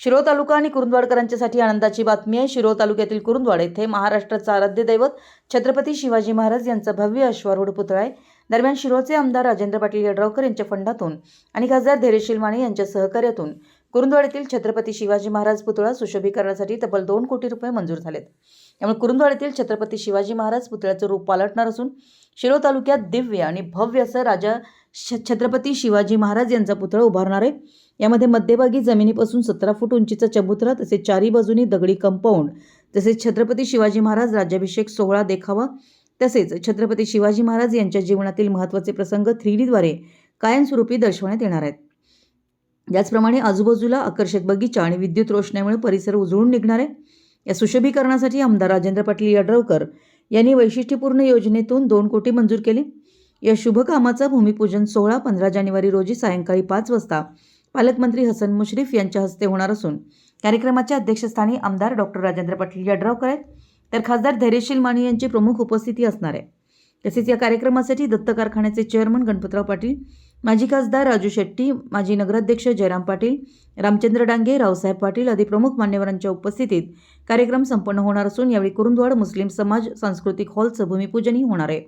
शिरो तालुका आणि कुरुंदवाडकरांच्यासाठी आनंदाची बातमी आहे. शिरो तालुक्यातील कुरुंदवाड येथे महाराष्ट्राचा आराध्य दैवत छत्रपती शिवाजी महाराज यांचा भव्य अश्वारूढ पुतळा आहे. दरम्यान शिरोचे आमदार राजेंद्र पाटील यड्रावकर यांच्या फंडातून आणि खासदार धैर्यशील माने यांच्या सहकार्यातून कुरुंदवाड येथील छत्रपती शिवाजी महाराज पुतळा सुशोभीकरणासाठी तब्बल दोन कोटी रुपये मंजूर झालेत. त्यामुळे कुरुंदवाड येथील छत्रपती शिवाजी महाराज पुतळ्याचं रूप पालटणार असून शिरोळ तालुक्यात दिव्य आणि भव्य असं राजा छत्रपती शिवाजी महाराज यांचा पुतळा उभारणार आहे. यामध्ये मध्यभागी जमिनीपासून सतरा फूट उंचीचा चबुतरा तसेच चारी बाजूनी दगडी कंपाऊंड तसेच छत्रपती शिवाजी महाराज राज्याभिषेक सोहळा देखावा तसेच छत्रपती शिवाजी महाराज यांच्या जीवनातील महत्त्वाचे प्रसंग थ्री डीद्वारे कायमस्वरूपी दर्शवण्यात येणार आहेत. याचप्रमाणे आजूबाजूला आकर्षक बगीचा आणि विद्युत रोषणामुळे परिसर उजळून निघणार आहे. या सुशोभीकरणासाठी आमदार राजेंद्र पाटील यड्रावकर यांनी वैशिष्ट्यपूर्ण योजनेतून दोन कोटी मंजूर केले. या शुभ कामाचा भूमिपूजन सोहळा पंधरा जानेवारी रोजी सायंकाळी पाच वाजता पालकमंत्री हसन मुश्रीफ यांच्या हस्ते होणार असून कार्यक्रमाच्या अध्यक्षस्थानी आमदार डॉक्टर राजेंद्र पाटील यड्रावकर आहेत. तर खासदार धैर्यशील माने यांची प्रमुख उपस्थिती असणार आहे. तसेच या कार्यक्रमासाठी दत्त कारखान्याचे चेअरमन गणपतराव पाटील माजी खासदार राजू शेट्टी माजी नगराध्यक्ष जयराम पाटील रामचंद्र डांगे रावसाहेब पाटील आदी प्रमुख मान्यवरांच्या उपस्थितीत कार्यक्रम संपन्न होणार असून यावेळी कुरुंदवाड मुस्लिम समाज सांस्कृतिक हॉलचं भूमिपूजनही होणार आहे.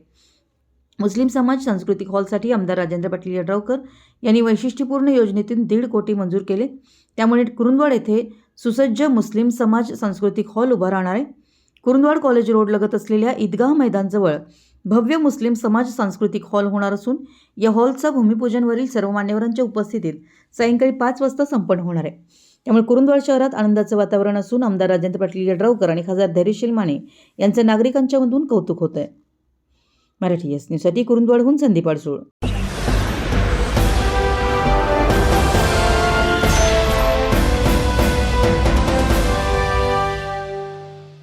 मुस्लिम समाज सांस्कृतिक हॉलसाठी आमदार राजेंद्र पाटील यड्रावकर यांनी वैशिष्ट्यपूर्ण योजनेतून दीड कोटी मंजूर केले. त्यामुळे कुरुंदवाड येथे सुसज्ज मुस्लिम समाज सांस्कृतिक हॉल उभा राहणार आहे. कुरुंदवाड कॉलेज रोड लगत असलेल्या ईदगाह मैदानजवळ भव्य मुस्लिम समाज सांस्कृतिक हॉल होणार असून या हॉलचं भूमिपूजनवरील सर्व मान्यवरांच्या उपस्थितीत सायंकाळी पाच वाजता संपन्न होणार आहे. त्यामुळे कुरुंदवाड शहरात आनंदाचं वातावरण असून आमदार राजेंद्र पाटील यड्रावकर आणि खासदार धैर्यशील माने यांचं नागरिकांच्या मधून कौतुक होत आहे मराठी एस न्यूजसाठी कुरुंदवाडहून संदीप अडसूळ